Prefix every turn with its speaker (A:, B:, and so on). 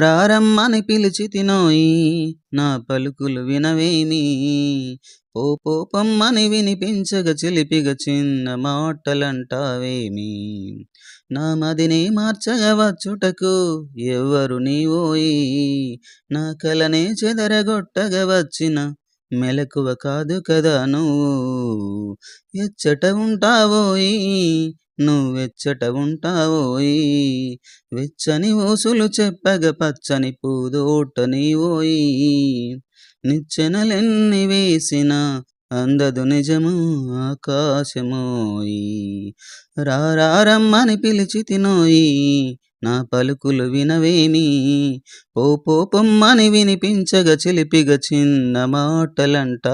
A: రారమ్మని పిలిచి తినోయి నా పలుకులు వినవేమి పో పో వినిపించగ చిలిపిగ చిన్న మాటలంటావేమి నా. మదిని మార్చగ వచ్చుటకు ఎవ్వరు నీవోయి నా కలనే చెదరగొట్టగ వచ్చిన మెలకువ కాదు కదా నువ్వు. ఎచ్చట ఉంటావోయి నువ్వెచ్చట ఉంటావోయి వెచ్చని ఓసులు చెప్పగ పచ్చని పూదోట నీవోయి నిచ్చెనలెన్ని వేసిన అందదు నిజము ఆకాశమోయి. రారమ్మని పిలిచి తినోయి నా పలుకులు వినవేమి? పో పో పొమ్మని వినిపించగ చిలిపిగ చిన్న మాటలంటావేమి?